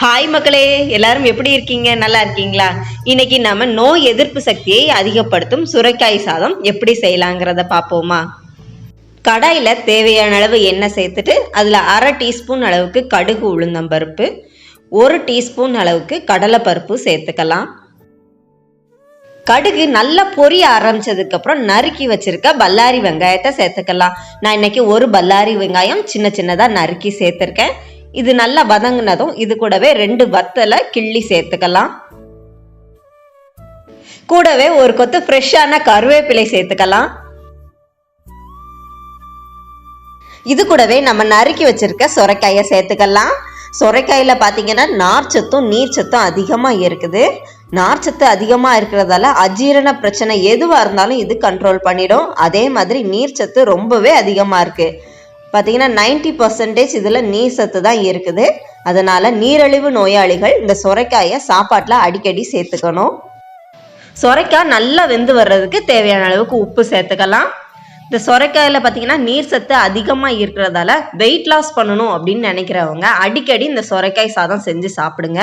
Hi மக்களே. எல்லாரும் எப்படி இருக்கீங்க? நல்லா இருக்கீங்களா? இன்னைக்கு நம்ம நோய் எதிர்ப்பு சக்தியை அதிகப்படுத்தும் சுரைக்காய் சாதம் எப்படி செய்யலாங்கிறத பார்ப்போமா? கடாயில் தேவையான அளவு எண்ணெய் சேர்த்துட்டு அதில் அரை டீஸ்பூன் அளவுக்கு கடுகு உளுந்தம்பருப்பு ஒரு டீஸ்பூன் அளவுக்கு கடலைப்பருப்பு சேர்த்துக்கலாம். கடுகு நல்லா பொரிய ஆரம்பிச்சதுக்கப்புறம் நறுக்கி வச்சிருக்க பல்லாரி வெங்காயத்தை சேர்த்துக்கலாம். நான் இன்னைக்கு ஒரு பல்லாரி வெங்காயம் சின்ன சின்னதாக நறுக்கி சேர்த்துருக்கேன். இது நல்லா வதங்கினதும் இது கூடவே ரெண்டு வத்தலை கிள்ளி சேர்த்துக்கலாம். கூடவே ஒரு கொத்து ஃப்ரெஷ்ஷான கருவேப்பிலை சேர்த்துக்கலாம். இது கூடவே நம்ம நறுக்கி வச்சிருக்க சொரைக்காயை சேர்த்துக்கலாம். சொரைக்காயில் பார்த்தீங்கன்னா நார்ச்சத்தும் நீர்ச்சத்தும் அதிகமாக இருக்குது. நார்ச்சத்து அதிகமாக இருக்கிறதால அஜீரண பிரச்சனை எதுவாக இருந்தாலும் இது கண்ட்ரோல் பண்ணிடும். அதே மாதிரி நீர்ச்சத்து ரொம்பவே அதிகமாக இருக்குது பார்த்தீங்கன்னா நைன்டி பர்சன்டேஜ் இதில் நீர் சத்து தான் இருக்குது. அதனால் நீரிழிவு நோயாளிகள் இந்த சுரைக்காயை சாப்பாட்டில் அடிக்கடி சேர்த்துக்கணும். சுரைக்காய் நல்லா வெந்து வர்றதுக்கு தேவையான அளவுக்கு உப்பு சேர்த்துக்கலாம். இந்த சுரைக்காயில் பார்த்தீங்கன்னா நீர் சத்து அதிகமாக இருக்கிறதால வெயிட் லாஸ் பண்ணணும் அப்படின்னு நினைக்கிறவங்க அடிக்கடி இந்த சுரைக்காய் சாதம் செஞ்சு சாப்பிடுங்க.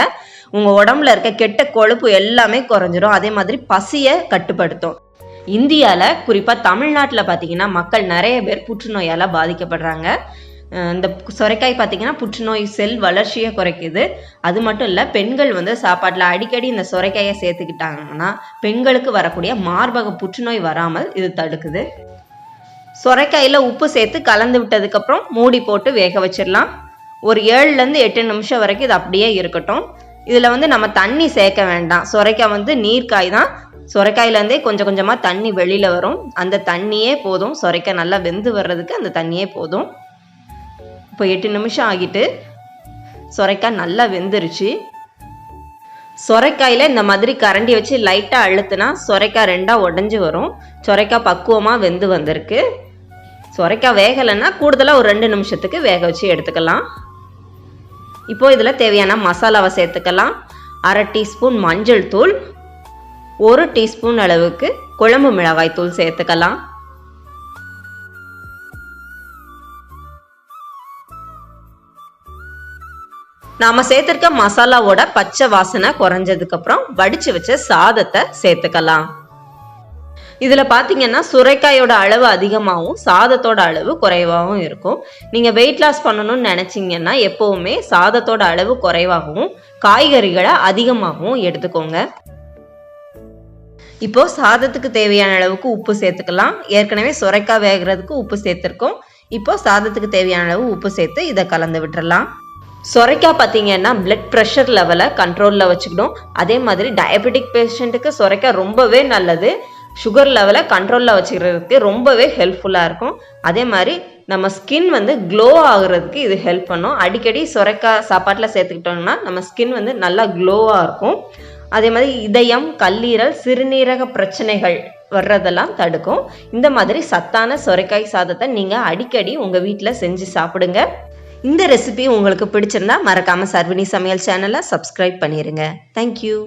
உங்கள் உடம்புல இருக்க கெட்ட கொழுப்பு எல்லாமே குறைஞ்சிரும். அதே மாதிரி பசியை கட்டுப்படுத்தும். இந்தியாவில் குறிப்பாக தமிழ்நாட்டில் பார்த்தீங்கன்னா மக்கள் நிறைய பேர் புற்றுநோயால் பாதிக்கப்படுறாங்க. இந்த சொரைக்காய் பார்த்தீங்கன்னா புற்றுநோய் செல் வளர்ச்சியை குறைக்குது. அது மட்டும் இல்லை பெண்கள் வந்து சாப்பாட்டில் அடிக்கடி இந்த சொரைக்காயை சேர்த்துக்கிட்டாங்கன்னா பெண்களுக்கு வரக்கூடிய மார்பக புற்றுநோய் வராமல் இது தடுக்குது. சொரைக்காயில் உப்பு சேர்த்து கலந்து விட்டதுக்கப்புறம் மூடி போட்டு வேக வச்சிடலாம். ஒரு ஏழுலேருந்து எட்டு நிமிஷம் வரைக்கும் இது அப்படியே இருக்கட்டும். இதில் வந்து நம்ம தண்ணி சேர்க்க வேண்டாம். சொரைக்காய் வந்து நீர்க்காய் தான். சுரைக்காயிலேருந்தே கொஞ்சம் கொஞ்சமாக தண்ணி வெளியில் வரும். அந்த தண்ணியே போதும். சுரைக்காய் நல்லா வெந்து வர்றதுக்கு அந்த தண்ணியே போதும். இப்போ எட்டு நிமிஷம் ஆகிட்டு சுரைக்காய் நல்லா வெந்துருச்சு. சொரைக்காயில் இந்த மாதிரி கரண்டி வச்சு லைட்டாக அழுத்துனா சொரைக்காய் ரெண்டாக உடஞ்சி வரும். சொரைக்காய் பக்குவமாக வெந்து வந்திருக்கு. சொரைக்காய் வேகலைன்னா கூடுதலாக ஒரு ரெண்டு நிமிஷத்துக்கு வேக வச்சு எடுத்துக்கலாம். இப்போது இதில் தேவையான மசாலாவை சேர்த்துக்கலாம். அரை டீஸ்பூன் மஞ்சள் தூள் ஒரு டீஸ்பூன் அளவுக்கு குழம்பு மிளகாய் தூள் சேர்த்துக்கலாம். நாம சேர்த்திருக்க மசாலாவோட பச்சை வாசனை குறைஞ்சதுக்கு அப்புறம் வடிச்சு வச்ச சாதத்தை சேர்த்துக்கலாம். இதுல பாத்தீங்கன்னா சுரைக்காயோட அளவு அதிகமாகவும் சாதத்தோட அளவு குறைவாகவும் இருக்கும். நீங்க வெயிட் லாஸ் பண்ணணும்னு நினைச்சீங்கன்னா எப்பவுமே சாதத்தோட அளவு குறைவாகவும் காய்கறிகளை அதிகமாகவும் எடுத்துக்கோங்க. இப்போ சாதத்துக்கு தேவையான அளவுக்கு உப்பு சேர்த்துக்கலாம். ஏற்கனவே சுரைக்காய் வேகிறதுக்கு உப்பு சேர்த்துருக்கோம். இப்போ சாதத்துக்கு தேவையான அளவு உப்பு சேர்த்து இதை கலந்து விட்டுறலாம். சொரைக்காய் பார்த்தீங்கன்னா பிளட் ப்ரெஷர் லெவலை கண்ட்ரோலில் வச்சுக்கணும். அதே மாதிரி டயபெட்டிக் பேஷண்ட்டுக்கு சொரைக்காய் ரொம்பவே நல்லது. சுகர் லெவலை கண்ட்ரோலில் வச்சுக்கிறதுக்கு ரொம்பவே ஹெல்ப்ஃபுல்லாக இருக்கும். அதே மாதிரி நம்ம ஸ்கின் வந்து க்ளோ ஆகுறதுக்கு இது ஹெல்ப் பண்ணும். அடிக்கடி சுரைக்காய் சாப்பாட்டில் சேர்த்துக்கிட்டோம்னா நம்ம ஸ்கின் வந்து நல்லா க்ளோவாக இருக்கும். அதே மாதிரி இதயம் கல்லீரல் சிறுநீரக பிரச்சனைகள் வர்றதெல்லாம் தடுக்கும். இந்த மாதிரி சத்தான சொரைக்காய் சாதத்தை நீங்கள் அடிக்கடி உங்கள் வீட்டில் செஞ்சு சாப்பிடுங்க. இந்த ரெசிபி உங்களுக்கு பிடிச்சிருந்தா மறக்காமல் சர்வினி சமையல் சேனலை சப்ஸ்கிரைப் பண்ணிடுங்க தேங்க்யூ